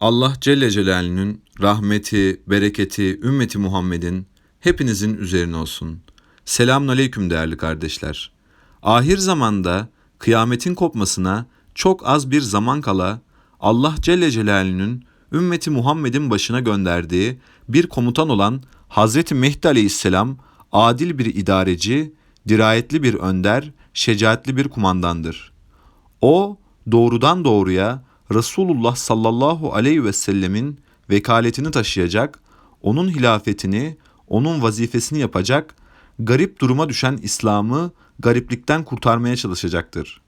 Allah Celle Celaluhu'nun rahmeti, bereketi, ümmeti Muhammed'in hepinizin üzerine olsun. Selamun aleyküm değerli kardeşler. Ahir zamanda kıyametin kopmasına çok az bir zaman kala Allah Celle Celaluhu'nun ümmeti Muhammed'in başına gönderdiği bir komutan olan Hazreti Mehdi Aleyhisselam adil bir idareci, dirayetli bir önder, şecaatli bir kumandandır. O doğrudan doğruya Resulullah sallallahu aleyhi ve sellemin vekaletini taşıyacak, onun hilafetini, onun vazifesini yapacak, garip duruma düşen İslam'ı gariplikten kurtarmaya çalışacaktır.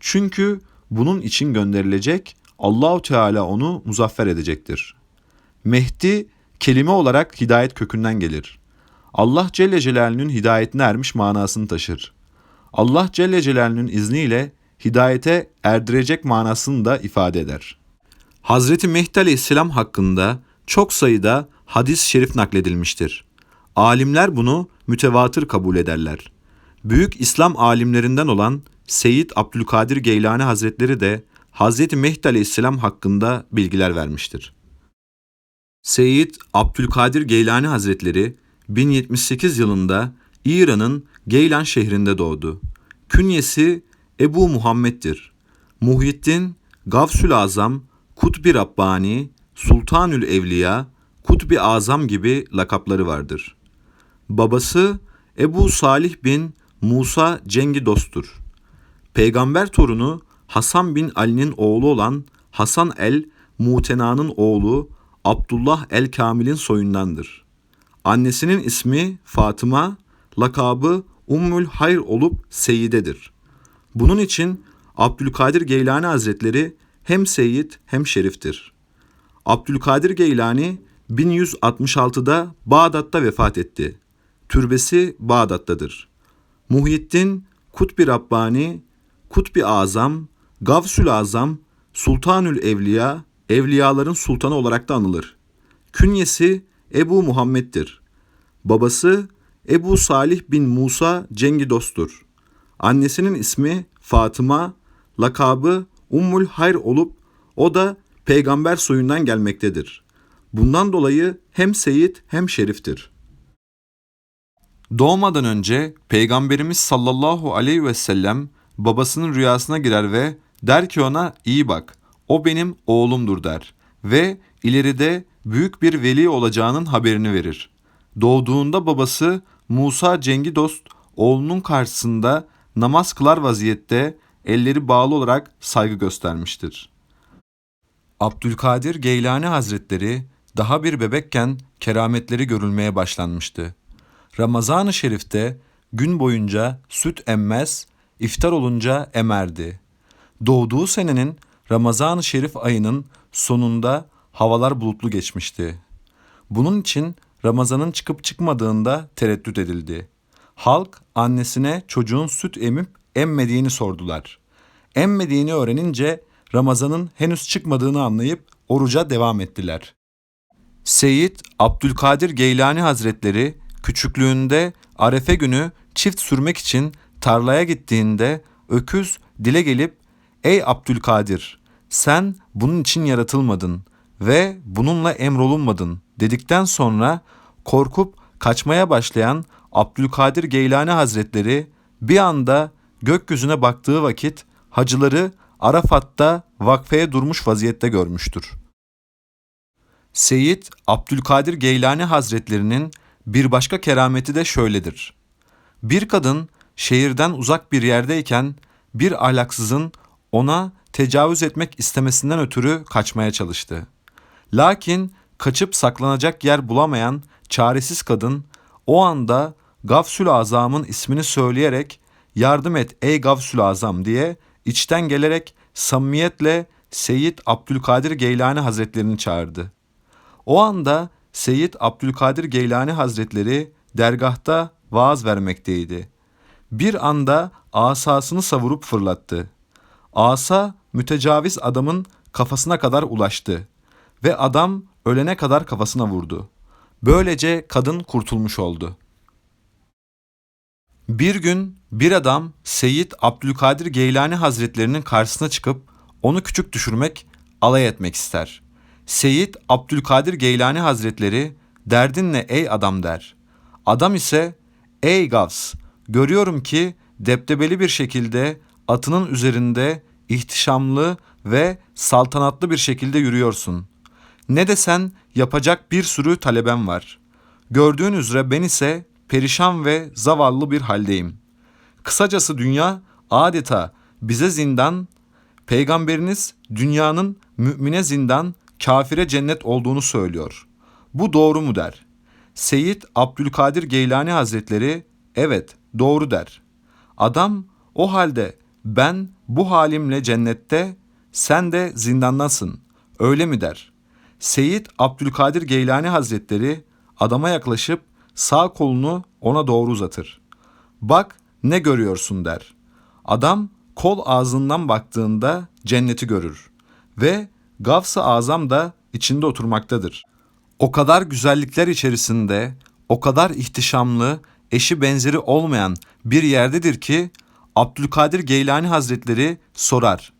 Çünkü bunun için gönderilecek, Allahu Teala onu muzaffer edecektir. Mehdi kelime olarak hidayet kökünden gelir. Allah Celle Celaluhu'nun hidayetine ermiş manasını taşır. Allah Celle Celaluhu'nun izniyle hidayete erdirecek manasını da ifade eder. Hazreti Mehdi Aleyhisselam hakkında çok sayıda hadis-i şerif nakledilmiştir. Alimler bunu mütevatır kabul ederler. Büyük İslam alimlerinden olan Seyyid Abdülkadir Geylani Hazretleri de Hazreti Mehdi Aleyhisselam hakkında bilgiler vermiştir. Seyyid Abdülkadir Geylani Hazretleri 1078 yılında İran'ın Geylan şehrinde doğdu. Künyesi Ebu Muhammed'dir. Muhyiddin, Gavsül Azam, Kutbi Rabbani, Sultanül Evliya, Kutbi Azam gibi lakapları vardır. Babası Ebu Salih bin Musa Cengi Dost'tur. Peygamber torunu Hasan bin Ali'nin oğlu olan Hasan el Mutena'nın oğlu Abdullah el Kamil'in soyundandır. Annesinin ismi Fatıma, lakabı Ummül Hayr olup Seyyide'dir. Bunun için Abdülkadir Geylani Hazretleri hem Seyyid hem Şerif'tir. Abdülkadir Geylani 1166'da Bağdat'ta vefat etti. Türbesi Bağdat'tadır. Muhyiddin, Kutbi Rabbani, Kutbi Azam, Gavsül Azam, Sultanül Evliya, Evliyaların Sultanı olarak da anılır. Künyesi Ebu Muhammed'dir. Babası Ebu Salih bin Musa Cengi Dost'tur. Annesinin ismi Fatıma, lakabı Ummul Hayr olup o da peygamber soyundan gelmektedir. Bundan dolayı hem Seyit hem Şerif'tir. Doğmadan önce Peygamberimiz sallallahu aleyhi ve sellem babasının rüyasına girer ve der ki ona iyi bak o benim oğlumdur der ve ileride büyük bir veli olacağının haberini verir. Doğduğunda babası Musa Cengi Dost oğlunun karşısında namaz kılar vaziyette elleri bağlı olarak saygı göstermiştir. Abdülkadir Geylani Hazretleri daha bir bebekken kerametleri görülmeye başlanmıştı. Ramazan-ı Şerif'te gün boyunca süt emmez, iftar olunca emerdi. Doğduğu senenin Ramazan-ı Şerif ayının sonunda havalar bulutlu geçmişti. Bunun için Ramazan'ın çıkıp çıkmadığında tereddüt edildi. Halk annesine çocuğun süt emip emmediğini sordular. Emmediğini öğrenince Ramazan'ın henüz çıkmadığını anlayıp oruca devam ettiler. Seyyid Abdülkadir Geylani Hazretleri küçüklüğünde Arefe günü çift sürmek için tarlaya gittiğinde öküz dile gelip ''Ey Abdülkadir sen bunun için yaratılmadın ve bununla emrolunmadın.'' dedikten sonra korkup kaçmaya başlayan Abdülkadir Geylani Hazretleri bir anda gökyüzüne baktığı vakit hacıları Arafat'ta vakfeye durmuş vaziyette görmüştür. Seyyid Abdülkadir Geylani Hazretlerinin bir başka kerameti de şöyledir. Bir kadın şehirden uzak bir yerdeyken bir ahlaksızın ona tecavüz etmek istemesinden ötürü kaçmaya çalıştı. Lakin kaçıp saklanacak yer bulamayan çaresiz kadın o anda Gavsül Azam'ın ismini söyleyerek yardım et ey Gavsül Azam diye içten gelerek samimiyetle Seyyid Abdülkadir Geylani Hazretlerini çağırdı. O anda Seyyid Abdülkadir Geylani Hazretleri dergahta vaaz vermekteydi. Bir anda asasını savurup fırlattı. Asa mütecaviz adamın kafasına kadar ulaştı ve adam ölene kadar kafasına vurdu. Böylece kadın kurtulmuş oldu. Bir gün bir adam Seyyid Abdülkadir Geylani Hazretlerinin karşısına çıkıp onu küçük düşürmek, alay etmek ister. Seyyid Abdülkadir Geylani Hazretleri derdin ne ey adam der. Adam ise ey Gavs görüyorum ki deptebeli bir şekilde atının üzerinde ihtişamlı ve saltanatlı bir şekilde yürüyorsun. Ne desen yapacak bir sürü talebem var. Gördüğün üzere ben ise perişan ve zavallı bir haldeyim. Kısacası dünya adeta bize zindan, peygamberiniz dünyanın mümine zindan, kafire cennet olduğunu söylüyor. Bu doğru mu der. Seyyid Abdülkadir Geylani Hazretleri evet doğru der. Adam o halde ben bu halimle cennette sen de zindandasın öyle mi der. Seyyid Abdülkadir Geylani Hazretleri adama yaklaşıp sağ kolunu ona doğru uzatır. Bak ne görüyorsun der. Adam kol ağzından baktığında cenneti görür ve Gavs-ı Azam da içinde oturmaktadır. O kadar güzellikler içerisinde, o kadar ihtişamlı, eşi benzeri olmayan bir yerdedir ki Abdülkadir Geylani Hazretleri sorar.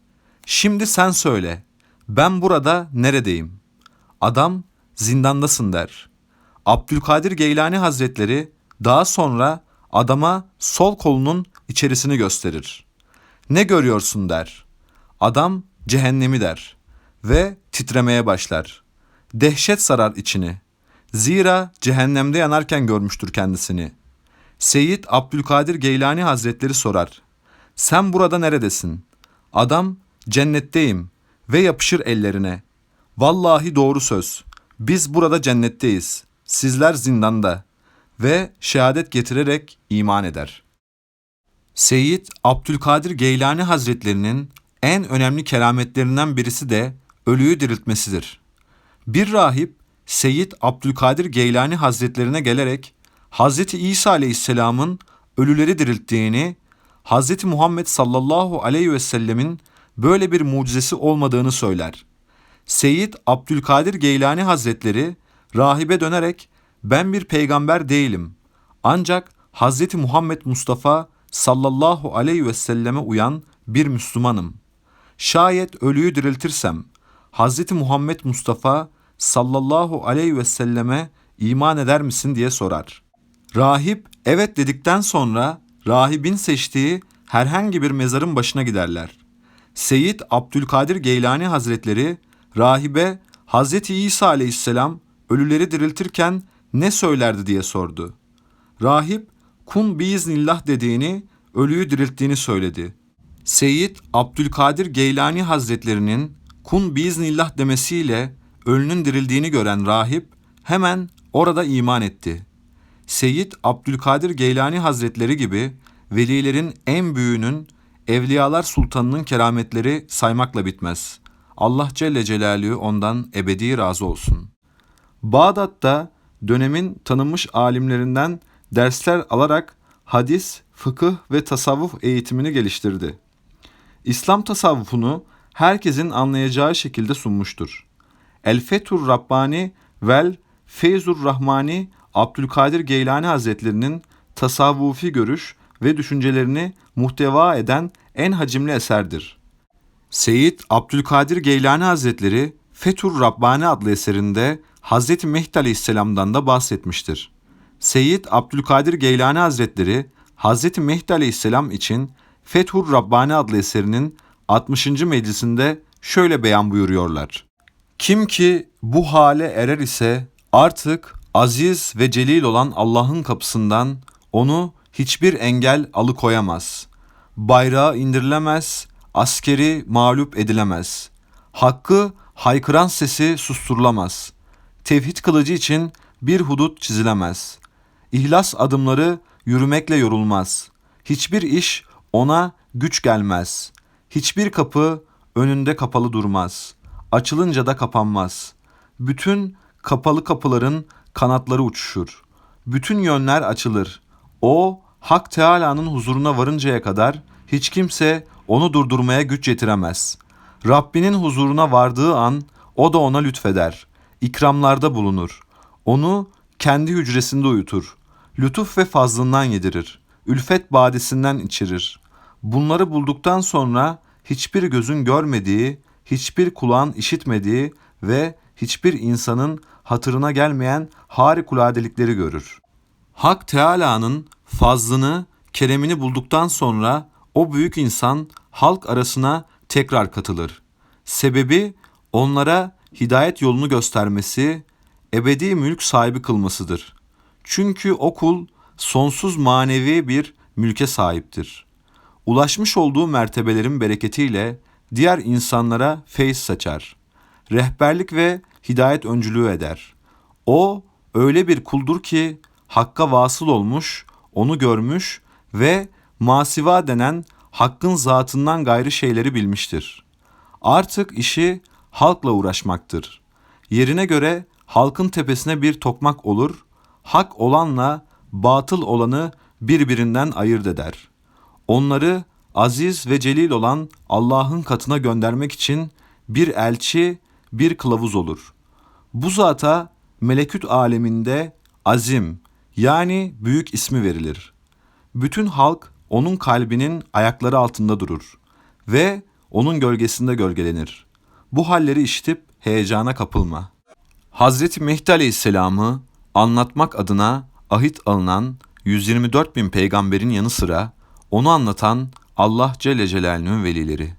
Şimdi sen söyle, ben burada neredeyim? Adam zindandasın der. Abdülkadir Geylani Hazretleri daha sonra adama sol kolunun içerisini gösterir. Ne görüyorsun der. Adam cehennemi der ve titremeye başlar. Dehşet sarar içini. Zira cehennemde yanarken görmüştür kendisini. Seyyid Abdülkadir Geylani Hazretleri sorar. Sen burada neredesin? Adam cennetteyim ve yapışır ellerine. Vallahi doğru söz. Biz burada cennetteyiz. Sizler zindanda ve şehadet getirerek iman eder. Seyyid Abdülkadir Geylani Hazretlerinin en önemli kerametlerinden birisi de ölüyü diriltmesidir. Bir rahip Seyyid Abdülkadir Geylani Hazretlerine gelerek Hazreti İsa Aleyhisselam'ın ölüleri dirilttiğini, Hazreti Muhammed sallallahu aleyhi ve sellemin böyle bir mucizesi olmadığını söyler. Seyyid Abdülkadir Geylani Hazretleri rahibe dönerek ben bir peygamber değilim. Ancak Hazreti Muhammed Mustafa sallallahu aleyhi ve selleme uyan bir Müslümanım. Şayet ölüyü diriltirsem Hazreti Muhammed Mustafa sallallahu aleyhi ve selleme iman eder misin diye sorar. Rahip evet dedikten sonra rahibin seçtiği herhangi bir mezarın başına giderler. Seyyid Abdülkadir Geylani Hazretleri rahibe Hazreti İsa aleyhisselam ölüleri diriltirken ne söylerdi diye sordu. Rahip kun biiznillah dediğini, ölüyü dirilttiğini söyledi. Seyyid Abdülkadir Geylani Hazretlerinin kun biiznillah demesiyle ölünün dirildiğini gören rahip hemen orada iman etti. Seyyid Abdülkadir Geylani Hazretleri gibi velilerin en büyüğünün Evliyalar Sultanı'nın kerametleri saymakla bitmez. Allah Celle Celaluhu ondan ebedi razı olsun. Bağdat'ta dönemin tanınmış alimlerinden dersler alarak hadis, fıkıh ve tasavvuf eğitimini geliştirdi. İslam tasavvufunu herkesin anlayacağı şekilde sunmuştur. El Fethur Rabbani vel Feyzur Rahmani Abdülkadir Geylani Hazretlerinin tasavvufi görüş ve düşüncelerini muhteva eden en hacimli eserdir. Seyyid Abdülkadir Geylani Hazretleri Fethur Rabbani adlı eserinde Hazreti Mehdi Aleyhisselam'dan da bahsetmiştir. Seyyid Abdülkadir Geylani Hazretleri Hazreti Mehdi Aleyhisselam için Fethur Rabbani adlı eserinin 60. meclisinde şöyle beyan buyuruyorlar. Kim ki bu hale erer ise artık aziz ve celil olan Allah'ın kapısından onu hiçbir engel alıkoyamaz. Bayrağı indirilemez, askeri mağlup edilemez. Hakkı haykıran sesi susturulamaz. Tevhid kılıcı için bir hudut çizilemez. İhlas adımları yürümekle yorulmaz. Hiçbir iş ona güç gelmez. Hiçbir kapı önünde kapalı durmaz. Açılınca da kapanmaz. Bütün kapalı kapıların kanatları uçuşur. Bütün yönler açılır. O Hak Teala'nın huzuruna varıncaya kadar hiç kimse onu durdurmaya güç yetiremez. Rabbinin huzuruna vardığı an o da ona lütfeder. İkramlarda bulunur. Onu kendi hücresinde uyutur. Lütuf ve fazlından yedirir. Ülfet badesinden içirir. Bunları bulduktan sonra hiçbir gözün görmediği, hiçbir kulağın işitmediği ve hiçbir insanın hatırına gelmeyen harikuladelikleri görür. Hak Teala'nın fazlını, keremini bulduktan sonra o büyük insan halk arasına tekrar katılır. Sebebi onlara hidayet yolunu göstermesi, ebedi mülk sahibi kılmasıdır. Çünkü o kul sonsuz manevi bir mülke sahiptir. Ulaşmış olduğu mertebelerin bereketiyle diğer insanlara feyiz saçar. Rehberlik ve hidayet öncülüğü eder. O öyle bir kuldur ki Hakk'a vasıl olmuş, onu görmüş ve masiva denen Hakk'ın zatından gayrı şeyleri bilmiştir. Artık işi halkla uğraşmaktır. Yerine göre halkın tepesine bir tokmak olur, hak olanla batıl olanı birbirinden ayırt eder. Onları aziz ve celil olan Allah'ın katına göndermek için bir elçi, bir kılavuz olur. Bu zata meleküt aleminde azim yani büyük ismi verilir. Bütün halk onun kalbinin ayakları altında durur ve onun gölgesinde gölgelenir. Bu halleri işitip heyecana kapılma. Hazreti Mehdi Aleyhisselam'ı anlatmak adına ahit alınan 124 bin peygamberin yanı sıra onu anlatan Allah Celle Celaluhu'nun velileri.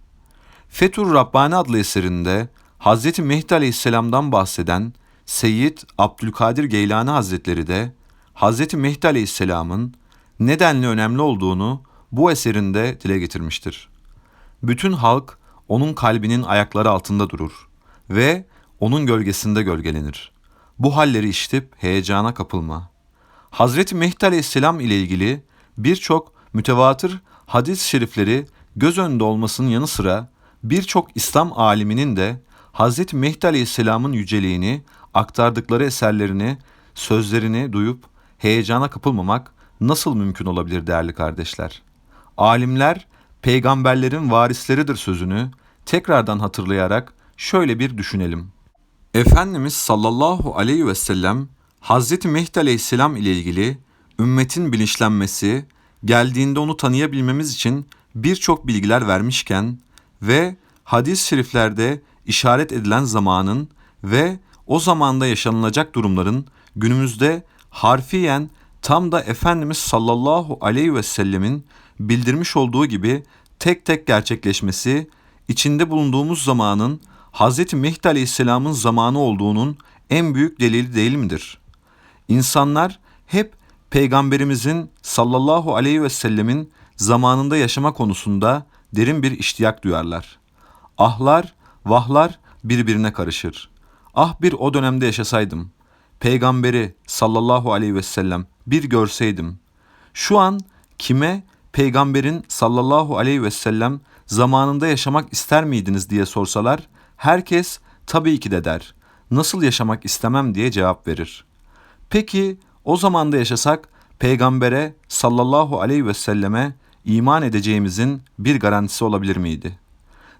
Fethur Rabbani adlı eserinde Hazreti Mehdi Aleyhisselam'dan bahseden Seyyid Abdülkadir Geylani Hazretleri de Hazreti Mehdi Aleyhisselam'ın nedenli önemli olduğunu bu eserinde dile getirmiştir. Bütün halk onun kalbinin ayakları altında durur ve onun gölgesinde gölgelenir. Bu halleri işitip heyecana kapılma. Hazreti Mehdi Aleyhisselam ile ilgili birçok mütevatır hadis-i şerifleri göz önünde olmasının yanı sıra birçok İslam aliminin de Hazreti Mehdi Aleyhisselam'ın yüceliğini aktardıkları eserlerini, sözlerini duyup heyecana kapılmamak nasıl mümkün olabilir değerli kardeşler? Alimler peygamberlerin varisleridir sözünü tekrardan hatırlayarak şöyle bir düşünelim. Efendimiz sallallahu aleyhi ve sellem Hazreti Mehdi aleyhisselam ile ilgili ümmetin bilinçlenmesi, geldiğinde onu tanıyabilmemiz için birçok bilgiler vermişken ve hadis-i şeriflerde işaret edilen zamanın ve o zamanda yaşanılacak durumların günümüzde harfiyen tam da Efendimiz sallallahu aleyhi ve sellemin bildirmiş olduğu gibi tek tek gerçekleşmesi, içinde bulunduğumuz zamanın Hz. Mehdi aleyhisselamın zamanı olduğunun en büyük delili değil midir? İnsanlar hep Peygamberimizin sallallahu aleyhi ve sellemin zamanında yaşama konusunda derin bir iştiyak duyarlar. Ahlar, vahlar birbirine karışır. Ah bir o dönemde yaşasaydım. Peygamberi sallallahu aleyhi ve sellem bir görseydim. Şu an kime peygamberin sallallahu aleyhi ve sellem zamanında yaşamak ister miydiniz diye sorsalar herkes tabii ki de der. Nasıl yaşamak istemem diye cevap verir. Peki o zamanda yaşasak peygambere sallallahu aleyhi ve selleme iman edeceğimizin bir garantisi olabilir miydi?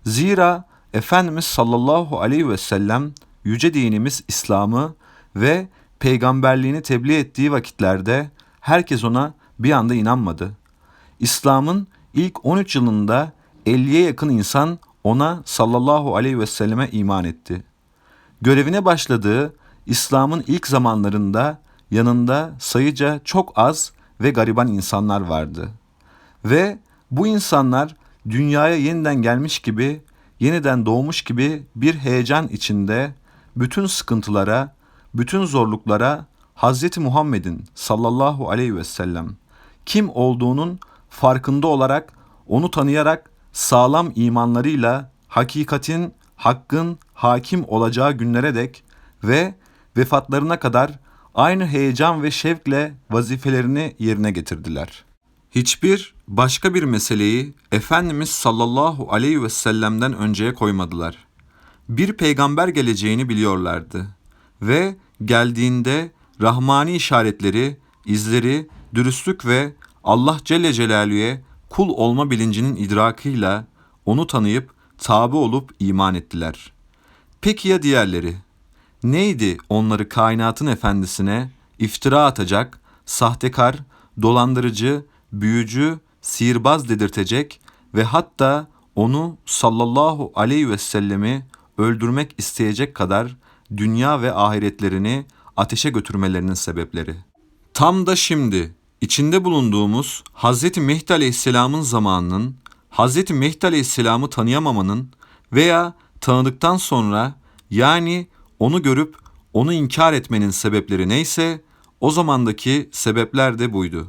Zira Efendimiz sallallahu aleyhi ve sellem yüce dinimiz İslam'ı ve peygamberliğini tebliğ ettiği vakitlerde herkes ona bir anda inanmadı. İslam'ın ilk 13 yılında 50'ye yakın insan ona sallallahu aleyhi ve selleme iman etti. Görevine başladığı İslam'ın ilk zamanlarında yanında sayıca çok az ve gariban insanlar vardı. Ve bu insanlar dünyaya yeniden gelmiş gibi, yeniden doğmuş gibi bir heyecan içinde bütün sıkıntılara, bütün zorluklara Hz. Muhammed'in sallallahu aleyhi ve sellem kim olduğunun farkında olarak, onu tanıyarak sağlam imanlarıyla hakikatin, hakkın hakim olacağı günlere dek ve vefatlarına kadar aynı heyecan ve şevkle vazifelerini yerine getirdiler. Hiçbir başka bir meseleyi Efendimiz sallallahu aleyhi ve sellem'den önceye koymadılar. Bir peygamber geleceğini biliyorlardı ve geldiğinde rahmani işaretleri, izleri, dürüstlük ve Allah Celle Celaluhu'ya kul olma bilincinin idrakıyla onu tanıyıp tabi olup iman ettiler. Peki ya diğerleri? Neydi onları kainatın efendisine iftira atacak, sahtekar, dolandırıcı, büyücü, sihirbaz dedirtecek ve hatta onu sallallahu aleyhi ve sellemi öldürmek isteyecek kadar dünya ve ahiretlerini ateşe götürmelerinin sebepleri. Tam da şimdi içinde bulunduğumuz Hz. Mehdi Aleyhisselam'ın zamanının Hz. Mehdi Aleyhisselam'ı tanıyamamanın veya tanıdıktan sonra yani onu görüp onu inkar etmenin sebepleri neyse o zamandaki sebepler de buydu.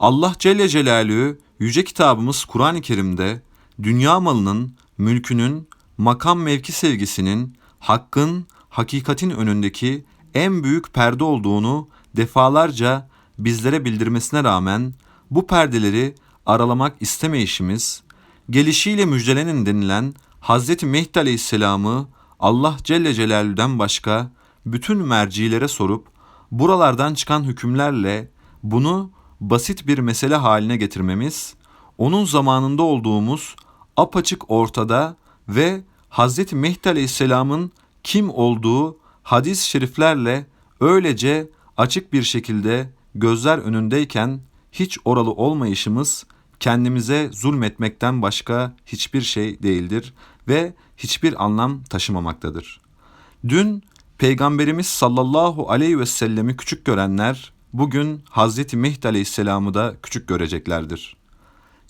Allah Celle Celaluhu yüce kitabımız Kur'an-ı Kerim'de dünya malının, mülkünün, makam mevki sevgisinin, hakkın, hakikatin önündeki en büyük perde olduğunu defalarca bizlere bildirmesine rağmen bu perdeleri aralamak istemeyişimiz, gelişiyle müjdelenin denilen Hz. Mehdi Aleyhisselam'ı Allah Celle Celaluhu'dan başka bütün mercilere sorup buralardan çıkan hükümlerle bunu basit bir mesele haline getirmemiz, onun zamanında olduğumuz apaçık ortada ve Hz. Mehdi Aleyhisselam'ın kim olduğu hadis-i şeriflerle öylece açık bir şekilde gözler önündeyken hiç oralı olmayışımız kendimize zulmetmekten başka hiçbir şey değildir ve hiçbir anlam taşımamaktadır. Dün Peygamberimiz sallallahu aleyhi ve sellemi küçük görenler bugün Hazreti Mehdi aleyhisselamı da küçük göreceklerdir.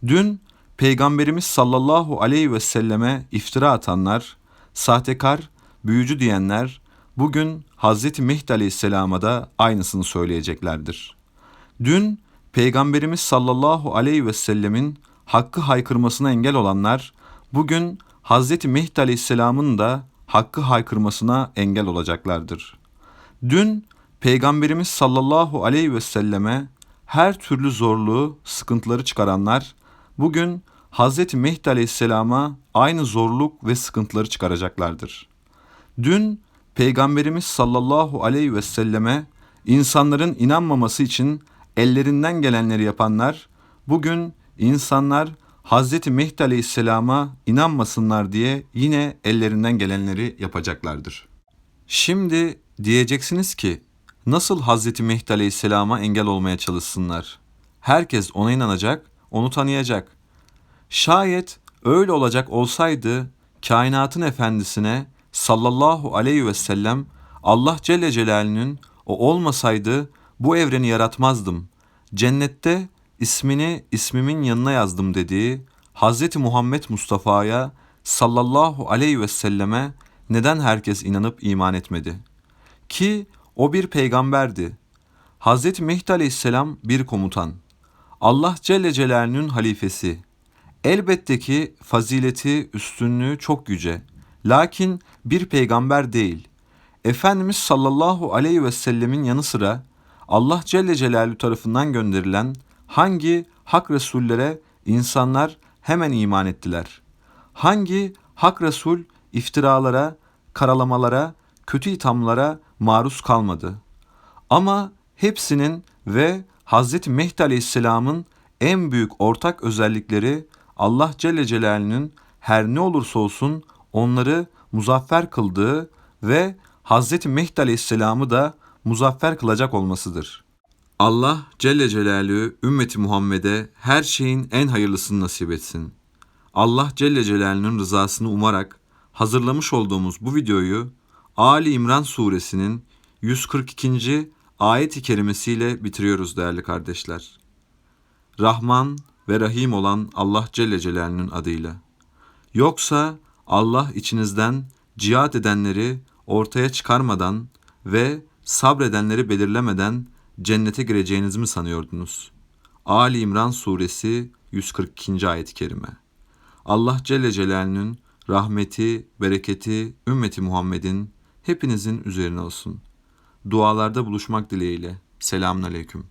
Dün Peygamberimiz sallallahu aleyhi ve selleme iftira atanlar, sahtekar, büyücü diyenler bugün Hazreti Mehdi aleyhisselama da aynısını söyleyeceklerdir. Dün Peygamberimiz sallallahu aleyhi ve sellemin hakkı haykırmasına engel olanlar bugün Hazreti Mehdi aleyhisselamın da hakkı haykırmasına engel olacaklardır. Dün Peygamberimiz sallallahu aleyhi ve selleme her türlü zorluğu, sıkıntıları çıkaranlar bugün Hazreti Mehdi aleyhisselama aynı zorluk ve sıkıntıları çıkaracaklardır. Dün Peygamberimiz sallallahu aleyhi ve selleme insanların inanmaması için ellerinden gelenleri yapanlar bugün insanlar Hazreti Mehdi Aleyhisselam'a inanmasınlar diye yine ellerinden gelenleri yapacaklardır. Şimdi diyeceksiniz ki nasıl Hazreti Mehdi Aleyhisselam'a engel olmaya çalışsınlar? Herkes ona inanacak, onu tanıyacak. Şayet öyle olacak olsaydı kainatın efendisine sallallahu aleyhi ve sellem Allah Celle Celaluhu'nun o olmasaydı bu evreni yaratmazdım. Cennette ismini ismimin yanına yazdım dediği Hz. Muhammed Mustafa'ya sallallahu aleyhi ve selleme neden herkes inanıp iman etmedi? Ki o bir peygamberdi. Hz. Mehdi aleyhisselam bir komutan. Allah Celle Celaluhu'nun halifesi. Elbette ki fazileti, üstünlüğü çok yüce. Lakin bir peygamber değil. Efendimiz sallallahu aleyhi ve sellemin yanı sıra Allah Celle Celaluhu tarafından gönderilen hangi hak Resullere insanlar hemen iman ettiler? Hangi hak Resul iftiralara, karalamalara, kötü ithamlara maruz kalmadı? Ama hepsinin ve Hz. Mehdi Aleyhisselam'ın en büyük ortak özellikleri Allah Celle Celaluhu'nun her ne olursa olsun onları muzaffer kıldığı ve Hz. Mehdi Aleyhisselam'ı da muzaffer kılacak olmasıdır. Allah Celle Celaluhu ümmeti Muhammed'e her şeyin en hayırlısını nasip etsin. Allah Celle Celaluhu'nun rızasını umarak hazırlamış olduğumuz bu videoyu Ali İmran suresinin 142. ayet-i kerimesiyle bitiriyoruz değerli kardeşler. Rahman ve Rahim olan Allah Celle Celaluhu'nun adıyla. Yoksa Allah içinizden cihat edenleri ortaya çıkarmadan ve sabredenleri belirlemeden cennete gireceğinizi mi sanıyordunuz? Ali İmran Suresi 142. ayet-i kerime. Allah Celle Celaluhu'nun rahmeti, bereketi, ümmeti Muhammed'in hepinizin üzerine olsun. Dualarda buluşmak dileğiyle. Selamun Aleyküm.